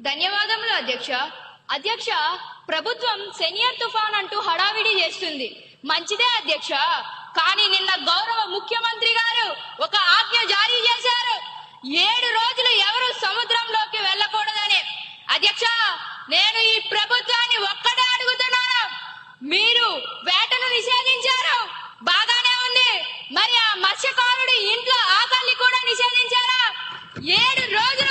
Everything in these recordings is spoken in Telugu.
ధన్యవాదములు అధ్యక్ష. అధ్యక్ష ప్రభుత్వం సెనియర్ తుఫాన్ అంటూ హడావిడి చేస్తుంది. మంచిదే అధ్యక్ష. కానీ నిన్న గౌరవ ముఖ్యమంత్రి గారు ఒక ఆజ్ఞ జారీ చేశారు. ఏడు రోజులు ఎవరు సముద్రంలోకి వెళ్ళకూడదని. అధ్యక్ష నేను ఈ ప్రభుత్వాన్ని ఒక్కటే అడుగుతున్నాను. మీరు వేటను నిషేధించారు. బాగానే ఉంది. మరి ఆ మత్స్యకారుడి ఇంట్లో ఆకలిని కూడా నిషేధించారా? ఏడు రోజులు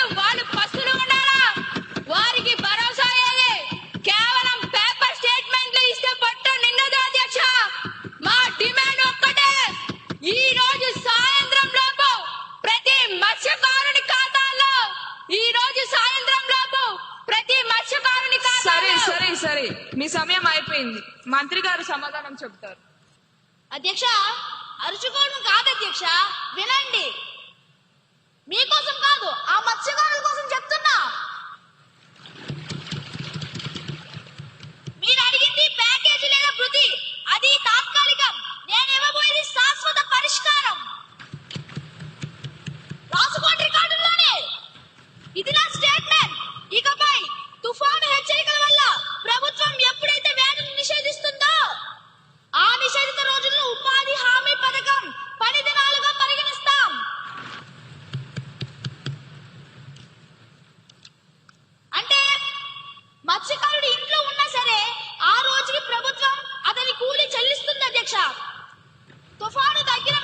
సాయంత్రం లోపు ప్రతి మత్స్యకారుని ఖాతాల్లో ఈ రోజు సాయంత్రం లోపు ప్రతి మత్స్యకారుని సరే ఖాతాలో సరే సరే. మీ సమయం అయిపోయింది. మంత్రి గారు సమాధానం చెబుతారు. అధ్యక్ష అరుచుకోవడం కాదు అధ్యక్ష. వినండి. సార్ తుఫాను దగ్గర